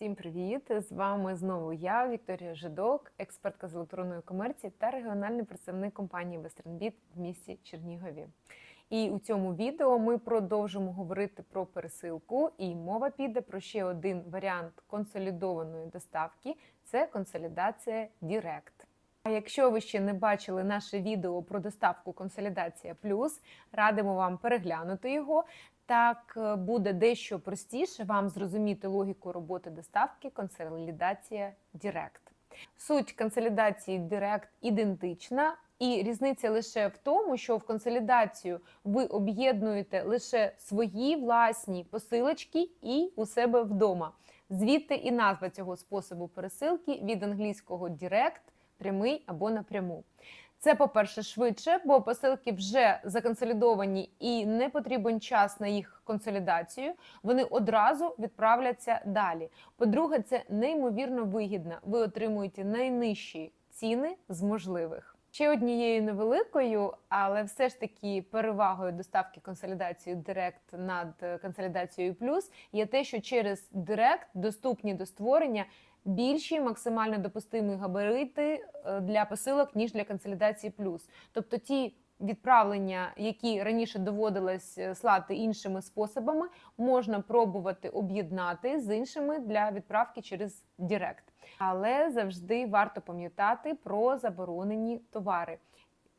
Всім привіт! З вами знову я, Вікторія Жидок, експертка з електронної комерції та регіональний представник компанії Вестернбіт в місті Чернігові. І у цьому відео ми продовжимо говорити про пересилку, і мова піде про ще один варіант консолідованої доставки це консолідація Дірект. А якщо ви ще не бачили наше відео про доставку Консолідація Плюс, радимо вам переглянути його. Так е, буде дещо простіше вам зрозуміти логіку роботи доставки консолідація Директ. Суть консолідації Директ ідентична, і різниця лише в тому, що в консолідацію ви об'єднуєте лише свої власні посилочки і у себе вдома. Звідти і назва цього способу пересилки від англійського Direct – прямий або напряму. Це, по-перше, швидше, бо посилки вже законсолідовані і не потрібен час на їх консолідацію. Вони одразу відправляться далі. По-друге, це неймовірно вигідно. Ви отримуєте найнижчі ціни з можливих. Ще однією невеликою, але все ж таки перевагою доставки консолідації Direct над консолідацією плюс є те, що через Direct доступні до створення більші максимально допустимі габарити е, для посилок ніж для консолідації плюс. Тобто ті відправлення, які раніше доводилось е, слати іншими способами, можна пробувати об'єднати з іншими для відправки через Директ. Але завжди варто пам'ятати про заборонені товари.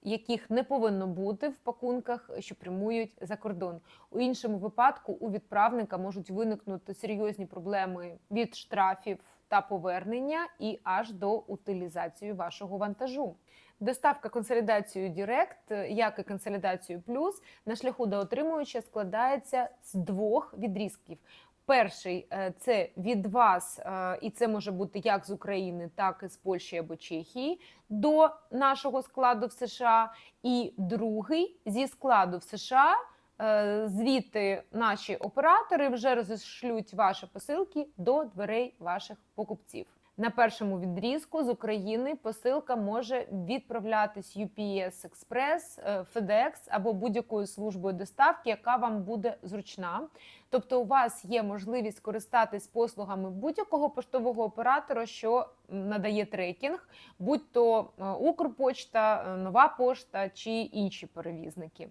Яких не повинно бути в пакунках, що прямують за кордон у іншому випадку у відправника можуть виникнути серйозні проблеми від штрафів та повернення і аж до утилізації вашого вантажу. Доставка консолідацію Direct, як і консолідацію плюс, на шляху до отримуюча складається з двох відрізків. Перший е, це від вас, е, і це може бути як з України, так і з Польщі або Чехії до нашого складу в США. І другий зі складу в США. Е, звідти наші оператори вже розішлють ваші посилки до дверей ваших покупців. На першому відрізку з України посилка може відправлятись UPS Express, е, FedEx або будь-якою службою доставки, яка вам буде зручна. Тобто, у вас є можливість користатись послугами будь-якого поштового оператора, що надає трекінг, будь то е, Укрпочта, Нова пошта чи інші перевізники.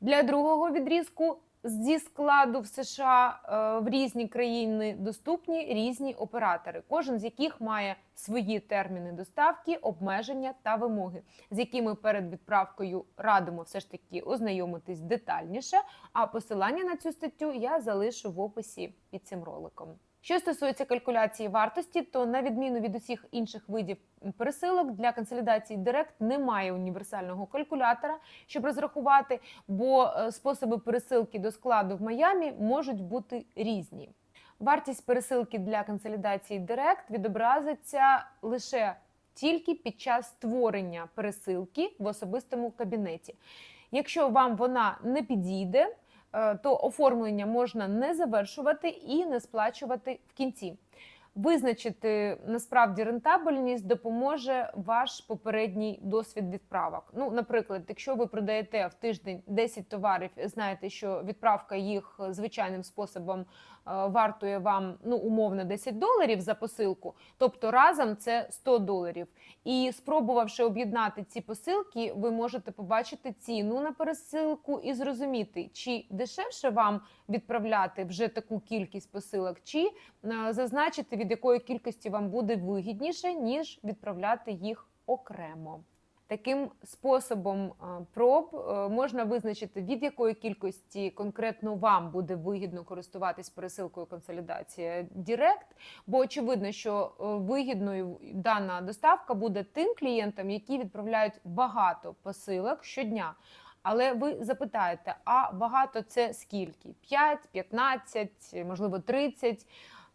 Для другого відрізку зі складу в США е, в різні країни доступні різні оператори, кожен з яких має свої терміни доставки, обмеження та вимоги, з якими перед відправкою радимо все ж таки ознайомитись детальніше. А посилання на цю статтю я залишу в описі під цим роликом. Що стосується калькуляції вартості, то на відміну від усіх інших видів пересилок для консолідації Direct немає універсального калькулятора, щоб розрахувати, бо е, способи пересилки до складу в Майамі можуть бути різні. Вартість пересилки для консолідації Direct відобразиться лише тільки під час створення пересилки в особистому кабінеті. Якщо вам вона не підійде, то оформлення можна не завершувати і не сплачувати в кінці. Визначити насправді рентабельність допоможе ваш попередній досвід відправок. Ну, наприклад, якщо ви продаєте в тиждень 10 товарів, знаєте, що відправка їх звичайним способом Е, вартує вам ну умовно 10 доларів за посилку, тобто разом це 100 доларів. І спробувавши об'єднати ці посилки, ви можете побачити ціну на пересилку і зрозуміти, чи дешевше вам відправляти вже таку кількість посилок, чи е, зазначити від якої кількості вам буде вигідніше ніж відправляти їх окремо. Таким способом е, проб е, можна визначити, від якої кількості конкретно вам буде вигідно користуватись пересилкою консолідація Директ, бо очевидно, що е, вигідною дана доставка буде тим клієнтам, які відправляють багато посилок щодня. Але ви запитаєте, а багато це скільки? 5, 15, можливо, 30?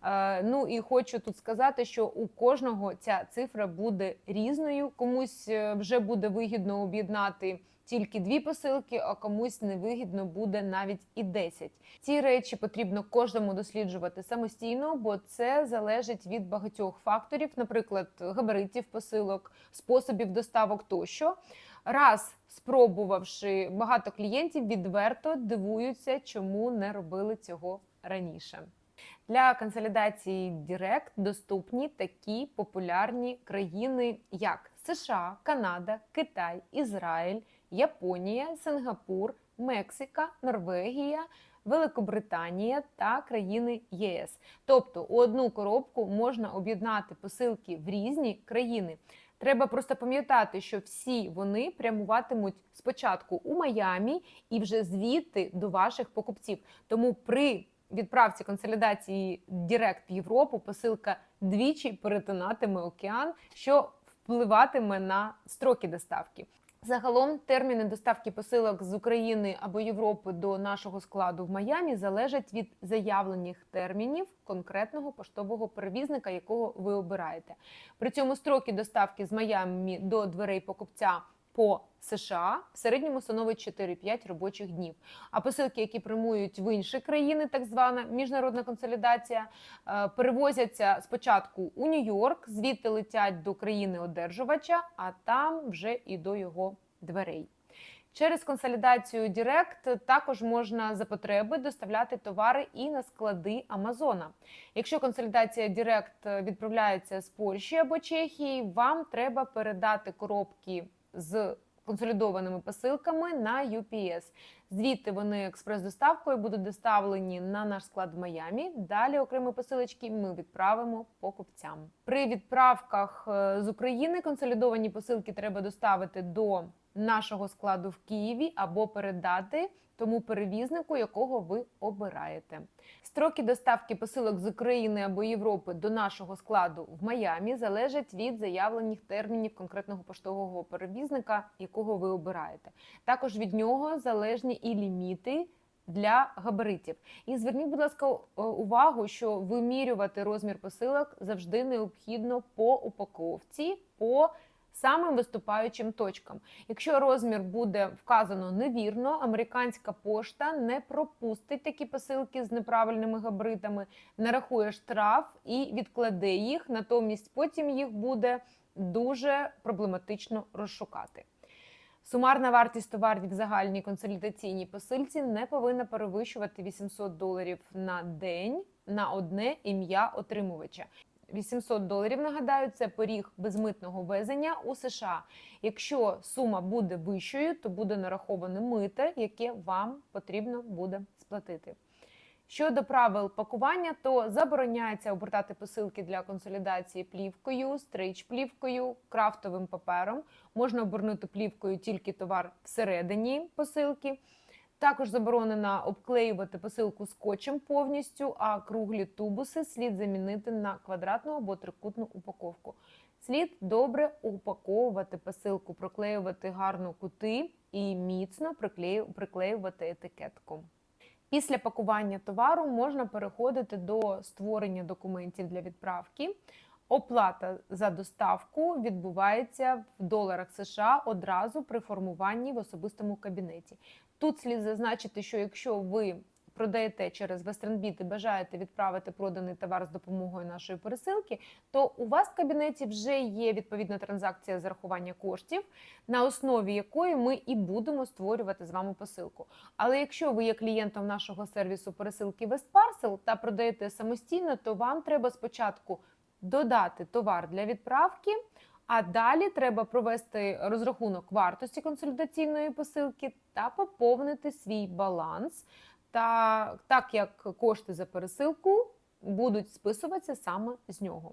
Е, ну і хочу тут сказати, що у кожного ця цифра буде різною. Комусь е, вже буде вигідно об'єднати. Тільки дві посилки, а комусь невигідно буде навіть і 10. Ці речі потрібно кожному досліджувати самостійно, бо це залежить від багатьох факторів, наприклад, габаритів посилок, способів доставок тощо. Раз спробувавши багато клієнтів, відверто дивуються, чому не робили цього раніше. Для консолідації Direct доступні такі популярні країни, як США, Канада, Китай, Ізраїль, Японія, Сингапур, Мексика, Норвегія. Великобританія та країни ЄС. Тобто у одну коробку можна об'єднати посилки в різні країни. Треба просто пам'ятати, що всі вони прямуватимуть спочатку у Майамі і вже звідти до ваших покупців. Тому при відправці консолідації Директ в Європу посилка двічі перетинатиме океан, що впливатиме на строки доставки. Загалом терміни доставки посилок з України або Європи до нашого складу в Майамі залежать від заявлених термінів конкретного поштового перевізника, якого ви обираєте. При цьому строки доставки з Майамі до дверей покупця по США в середньому становить 4-5 робочих днів. А посилки, які прямують в інші країни, так звана міжнародна консолідація, е, перевозяться спочатку у Нью-Йорк, звідти летять до країни одержувача, а там вже і до його дверей. Через консолідацію Direct також можна за потреби доставляти товари і на склади Амазона. Якщо консолідація Direct відправляється з Польщі або Чехії, вам треба передати коробки з консолідованими посилками на UPS. Звідти вони експрес-доставкою будуть доставлені на наш склад в Майамі. Далі окремі посилочки ми відправимо покупцям. При відправках е, з України консолідовані посилки треба доставити до нашого складу в Києві або передати тому перевізнику, якого ви обираєте. Строки доставки посилок з України або Європи до нашого складу в Майамі залежать від заявлених термінів конкретного поштового перевізника, якого ви обираєте. Також від нього залежні і ліміти. Для габаритів. І зверніть, будь ласка, увагу, що вимірювати розмір посилок завжди необхідно по упаковці, по самим виступаючим точкам. Якщо розмір буде вказано невірно, американська пошта не пропустить такі посилки з неправильними габаритами, нарахує штраф і відкладе їх, натомість потім їх буде дуже проблематично розшукати. Сумарна вартість товарів в загальній консолідаційній посильці не повинна перевищувати 800 доларів на день на одне ім'я отримувача. 800 доларів. Нагадаю, це поріг безмитного везення у США. Якщо сума буде вищою, то буде нараховане мите, яке вам потрібно буде сплатити. Щодо правил пакування, то забороняється обертати посилки для консолідації плівкою, стрейч-плівкою, крафтовим папером. Можна обернути плівкою тільки товар всередині посилки. Також заборонено обклеювати посилку скотчем повністю, а круглі тубуси слід замінити на квадратну або трикутну упаковку. Слід добре упаковувати посилку, проклеювати гарно кути і міцно приклеювати етикетку. Після пакування товару можна переходити до створення документів для відправки. Оплата за доставку відбувається в доларах США одразу при формуванні в особистому кабінеті. Тут слід зазначити, що якщо ви продаєте через WesternBit і бажаєте відправити проданий товар з допомогою нашої пересилки, то у вас в кабінеті вже є відповідна транзакція зарахування коштів, на основі якої ми і будемо створювати з вами посилку. Але якщо ви є клієнтом нашого сервісу пересилки WestParcel та продаєте самостійно, то вам треба спочатку додати товар для відправки. А далі треба провести розрахунок вартості консолідаційної посилки та поповнити свій баланс, та так як кошти за пересилку будуть списуватися саме з нього.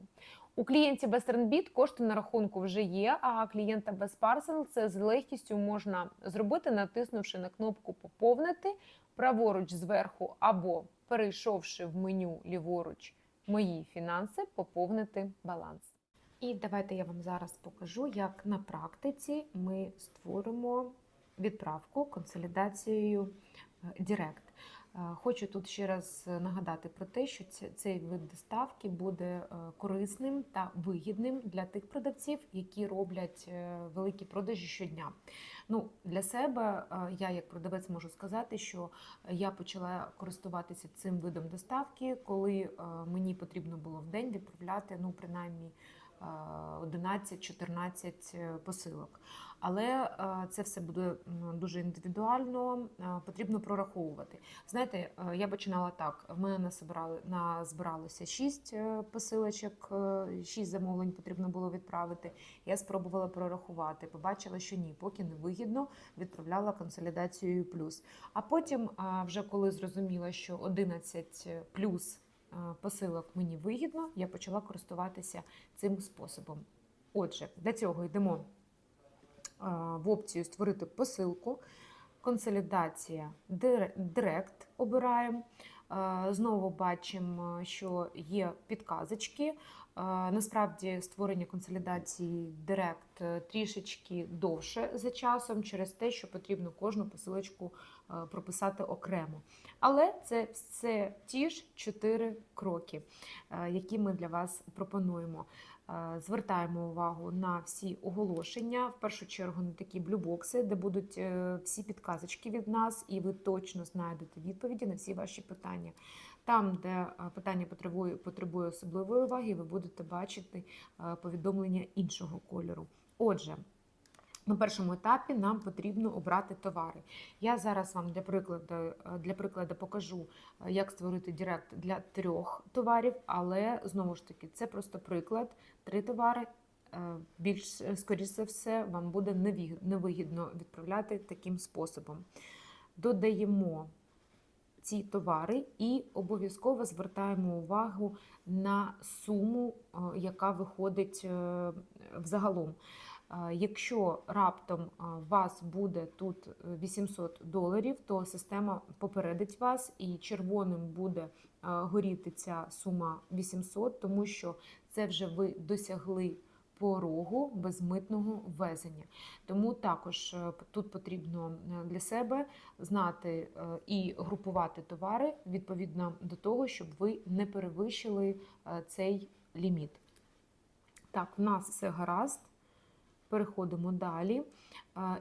У клієнтів WesternBit кошти на рахунку вже є, а клієнта без Parcel це з легкістю можна зробити, натиснувши на кнопку Поповнити праворуч зверху або перейшовши в меню ліворуч Мої фінанси, поповнити баланс. І давайте я вам зараз покажу, як на практиці ми створимо відправку консолідацією Direct. Е, хочу тут ще раз нагадати про те, що цей вид доставки буде е, корисним та вигідним для тих продавців, які роблять е, великі продажі щодня. Ну, Для себе я, як продавець, можу сказати, що я почала користуватися цим видом доставки, коли мені потрібно було в день відправляти ну, принаймні 11-14 посилок. Але е, це все буде дуже індивідуально, е, потрібно прораховувати. Знаєте, е, я починала так: в мене насобирали, назбиралося 6 посилочок, 6 замовлень потрібно було відправити. Я спробувала прорахувати, побачила, що ні, поки не вигідно, відправляла консолідацією плюс. А потім, вже коли зрозуміла, що 11 плюс посилок мені вигідно, я почала користуватися цим способом. Отже, для цього йдемо в опцію Створити посилку, консолідація Дир- Директ обираємо. Знову бачимо, що є підказочки. Насправді створення консолідації Директ е, трішечки довше за часом, через те, що потрібно кожну посилочку е, прописати окремо. Але це все ті ж чотири кроки, е, які ми для вас пропонуємо. Звертаємо увагу на всі оголошення, в першу чергу на такі блюбокси, де будуть всі підказочки від нас, і ви точно знайдете відповіді на всі ваші питання. Там, де е, питання потребує, потребує особливої уваги, ви будете бачити е, повідомлення іншого кольору. Отже, на першому етапі нам потрібно обрати товари. Я зараз вам для прикладу, е, для прикладу покажу, як створити Директ для трьох товарів, але знову ж таки, це просто приклад. Три товари. Більш е, скоріш за все, вам буде невигідно відправляти таким способом. Додаємо ці товари і обов'язково звертаємо увагу на суму, е, яка виходить е, взагалом. Е, Якщо раптом у вас буде тут е, 800 доларів, то система попередить вас і червоним буде горіти ця сума 800, тому що це вже ви досягли порогу безмитного ввезення. Тому також е, тут потрібно е, для себе знати е, і групувати товари відповідно до того, щоб ви не перевищили цей ліміт. Так, в нас все гаразд. Переходимо далі.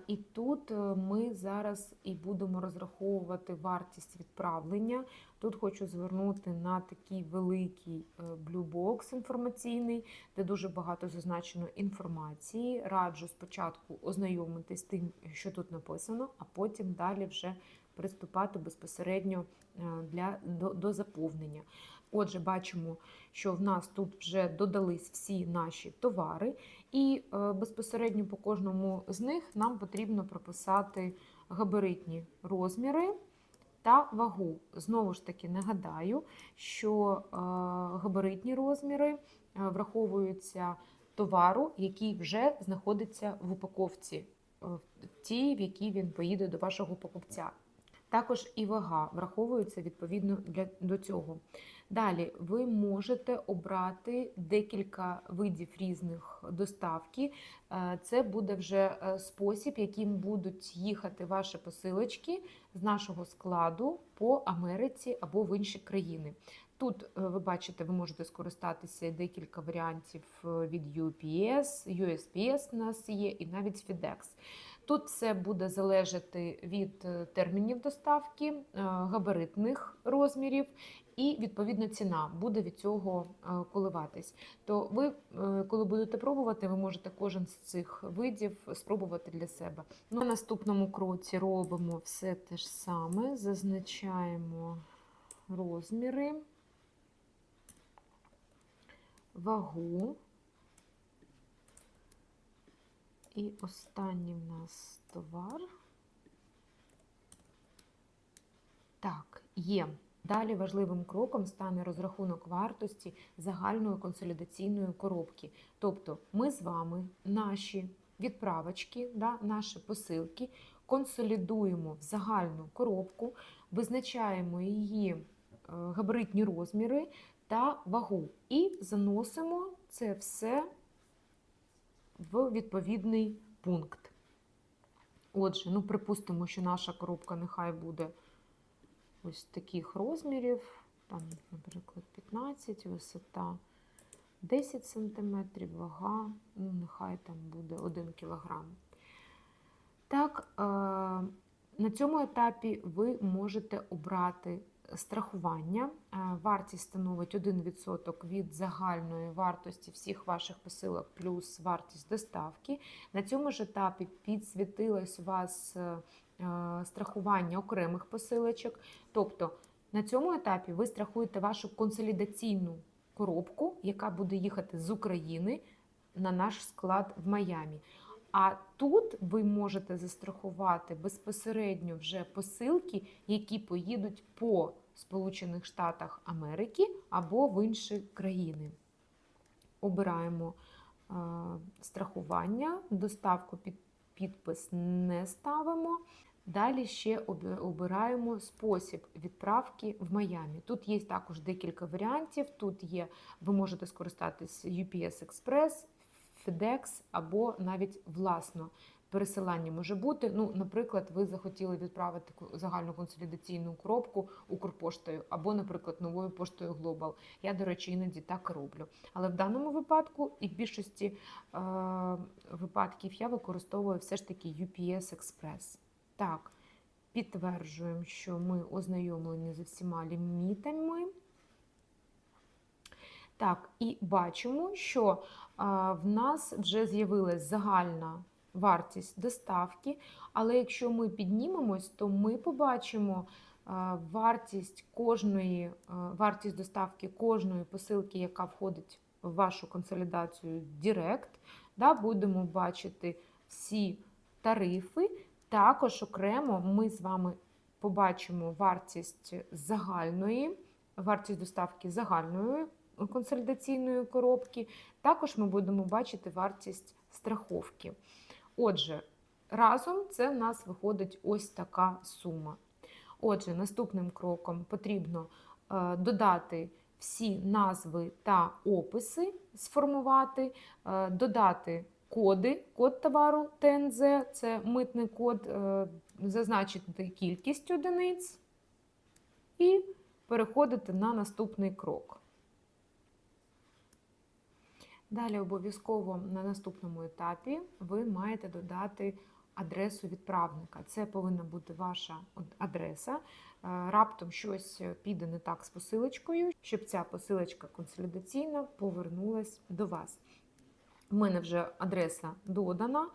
І тут е, ми зараз і будемо розраховувати вартість відправлення. Тут хочу звернути на такий великий блюбокс інформаційний, де дуже багато зазначено інформації. Раджу спочатку ознайомитись з тим, що тут написано, а потім далі вже приступати безпосередньо е, для, до, до заповнення. Отже, бачимо, що в нас тут вже додались всі наші товари, і е, безпосередньо по кожному з них нам потрібно прописати габаритні розміри та вагу. Знову ж таки, нагадаю, що е, габаритні розміри е, враховуються товару, який вже знаходиться в упаковці, в тій, в якій він поїде до вашого покупця. Також і вага враховується відповідно для, до цього. Далі ви можете обрати декілька видів різних доставки. Е, Це буде вже е, спосіб, яким будуть їхати ваші посилочки з нашого складу по Америці або в інші країни. Тут е, ви бачите, ви можете скористатися декілька варіантів від UPS, USPS у нас є, і навіть FedEx. Тут все буде залежати від е, термінів доставки, е, габаритних розмірів, і відповідно ціна буде від цього е, коливатись. То ви, коли будете пробувати, ви можете кожен з цих видів спробувати для себе. Ну, на наступному кроці робимо все те ж саме, зазначаємо розміри, вагу. І останній в нас товар. Так, є. Далі важливим кроком стане розрахунок вартості загальної консолідаційної коробки. Тобто ми з вами наші відправочки, да, наші посилки консолідуємо в загальну коробку, визначаємо її е, габаритні розміри та вагу і заносимо це все в відповідний пункт. Отже, ну, припустимо, що наша коробка нехай буде ось таких розмірів, там, наприклад, 15, висота 10 см, вага, ну, нехай там буде 1 кг. Так, е, на цьому етапі ви можете обрати страхування. Е, Вартість становить 1% від загальної вартості всіх ваших посилок плюс вартість доставки. На цьому ж етапі підсвітилось у вас е, е, страхування окремих посилочок. Тобто на цьому етапі ви страхуєте вашу консолідаційну коробку, яка буде їхати з України на наш склад в Майамі. А тут ви можете застрахувати безпосередньо вже посилки, які поїдуть по Сполучених Штатах Америки або в інші країни. Обираємо е, страхування, доставку під підпис не ставимо. Далі ще обираємо спосіб відправки в Майамі. Тут є також декілька варіантів. Тут є, ви можете скористатись UPS Express, FedEx або навіть власно пересилання може бути. Ну, наприклад, ви захотіли відправити загальну консолідаційну коробку Укрпоштою або, наприклад, новою поштою Global. Я, до речі, іноді так роблю. Але в даному випадку і в більшості е, випадків я використовую все ж таки UPS Express. Так, підтверджуємо, що ми ознайомлені з всіма лімітами. Так, і бачимо, що а, в нас вже з'явилась загальна вартість доставки, але якщо ми піднімемось, то ми побачимо а, вартість кожної, а, вартість доставки кожної посилки, яка входить в вашу консолідацію Direct. Да, будемо бачити всі тарифи. Також окремо ми з вами побачимо вартість загальної, вартість доставки загальної консолідаційної коробки. Також ми будемо бачити вартість страховки. Отже, разом це в нас виходить ось така сума. Отже, наступним кроком потрібно е, додати всі назви та описи, сформувати, е, додати коди, код товару ТНЗ, це митний код, е, зазначити кількість одиниць і переходити на наступний крок. Далі обов'язково на наступному етапі ви маєте додати адресу відправника. Це повинна бути ваша адреса. Е, Раптом щось піде не так з посилочкою, щоб ця посилочка консолідаційна повернулась до вас. У мене вже адреса додана.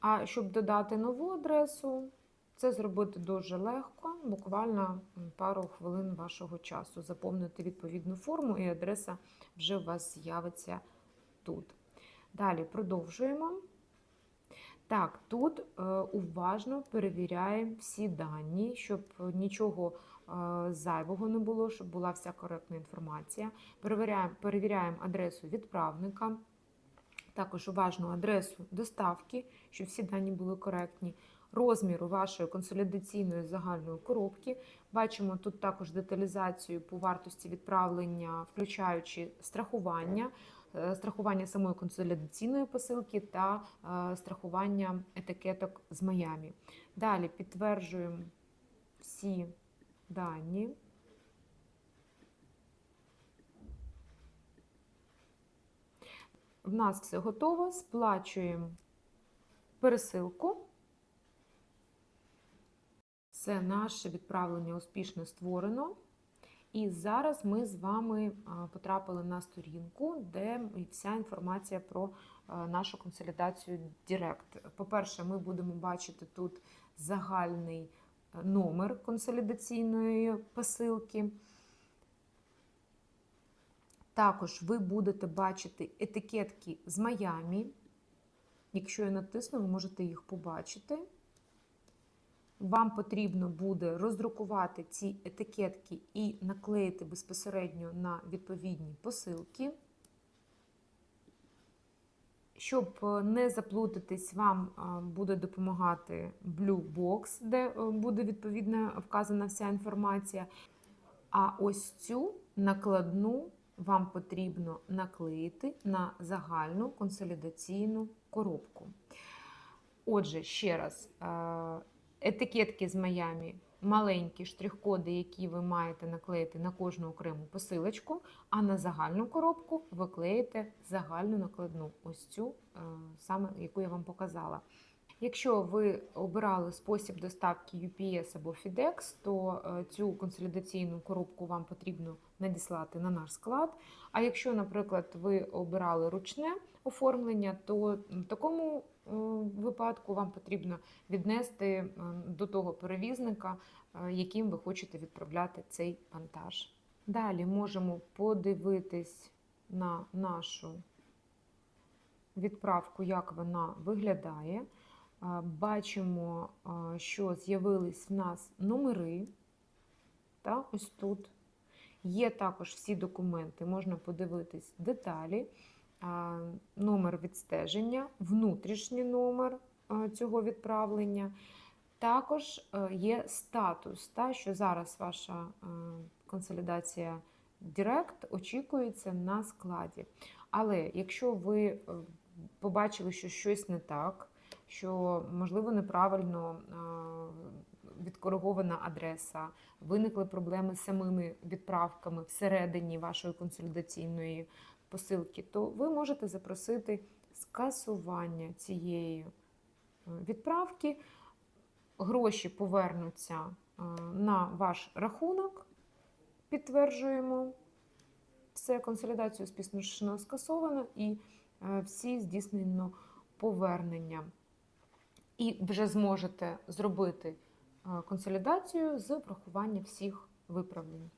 А щоб додати нову адресу, це зробити дуже легко, буквально пару хвилин вашого часу. Заповнити відповідну форму, і адреса вже у вас з'явиться тут. Далі продовжуємо. Так, тут е, уважно перевіряємо всі дані, щоб нічого е, зайвого не було, щоб була вся коректна інформація. Перевіряємо, перевіряємо адресу відправника, також уважно адресу доставки, щоб всі дані були коректні. Розміру вашої консолідаційної загальної коробки. Бачимо тут також деталізацію по вартості відправлення, включаючи страхування, страхування самої консолідаційної посилки та е, страхування етикеток з Майамі. Далі підтверджуємо всі дані. В нас все готово, сплачуємо пересилку. Все наше відправлення успішно створено. І зараз ми з вами потрапили на сторінку, де вся інформація про нашу консолідацію Direct. По-перше, ми будемо бачити тут загальний е, номер консолідаційної посилки. Також ви будете бачити етикетки з Майамі. Якщо я натисну, ви можете їх побачити. Вам потрібно буде роздрукувати ці етикетки і наклеїти безпосередньо на відповідні посилки. Щоб е, не заплутатись, вам е, буде допомагати Blue Box, де е, буде відповідно вказана вся інформація. А ось цю накладну вам потрібно наклеїти на загальну консолідаційну коробку. Отже, ще раз, етикетки з Майамі, маленькі штрих-коди, які ви маєте наклеїти на кожну окрему посилочку, а на загальну коробку ви клеїте загальну накладну, ось цю, е, саме яку я вам показала. Якщо ви обирали спосіб доставки UPS або FedEx, то е, цю консолідаційну коробку вам потрібно надіслати на наш склад. А якщо, наприклад, ви обирали ручне оформлення, то такому випадку вам потрібно віднести е, до того перевізника, е, яким ви хочете відправляти цей вантаж. Далі можемо подивитись на нашу відправку, як вона виглядає. Бачимо, що з'явились в нас номери. Та, ось тут. Є також всі документи, можна подивитись деталі, номер відстеження, внутрішній номер цього відправлення. Також е, є статус, та, що зараз ваша е, консолідація Direct очікується на складі. Але якщо ви е, побачили, що щось не так, що можливо неправильно е, відкоригована адреса, виникли проблеми з самими відправками всередині вашої консолідаційної посилки, то ви можете запросити скасування цієї е, відправки. Гроші повернуться е, на ваш рахунок, підтверджуємо все, консолідацію успішно скасовано і е, всі здійснено повернення. І вже зможете зробити консолідацію з врахуванням всіх виправлень.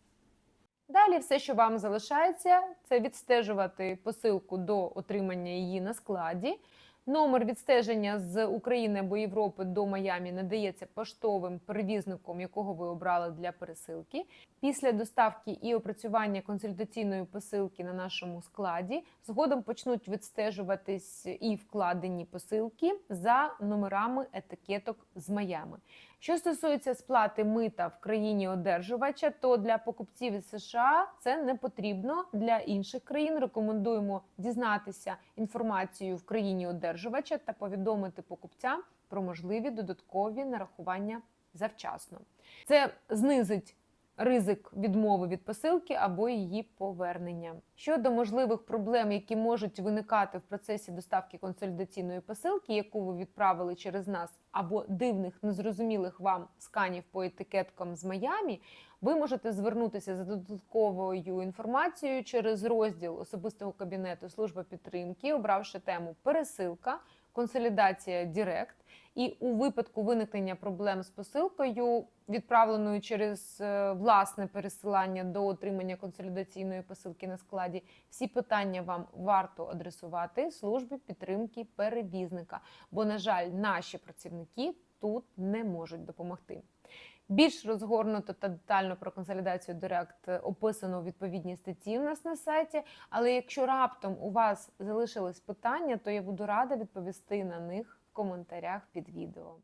Далі все, що вам залишається, це відстежувати посилку до отримання її на складі. Номер відстеження з України або Європи до Майамі надається поштовим перевізником, якого ви обрали для пересилки. Після доставки і опрацювання консультаційної посилки на нашому складі згодом почнуть відстежуватись і вкладені посилки за номерами етикеток з Майами. Що стосується сплати мита в країні одержувача, то для покупців із США це не потрібно. Для інших країн рекомендуємо дізнатися інформацію в країні одержувача та повідомити покупцям про можливі додаткові нарахування завчасно. Це знизить ризик відмови від посилки або її повернення. Щодо можливих проблем, які можуть виникати в процесі доставки консолідаційної посилки, яку ви відправили через нас, або дивних незрозумілих вам сканів по етикеткам з Майамі, ви можете звернутися за додатковою інформацією через розділ особистого кабінету служби підтримки, обравши тему пересилка, консолідація Дірект. І у випадку виникнення проблем з посилкою, відправленою через е, власне пересилання до отримання консолідаційної посилки на складі, всі питання вам варто адресувати службі підтримки перевізника. Бо, на жаль, наші працівники тут не можуть допомогти. Більш розгорнуто та детально про консолідацію Директ описано у відповідній статті у нас на сайті. Але якщо раптом у вас залишились питання, то я буду рада відповісти на них в коментарях під відео.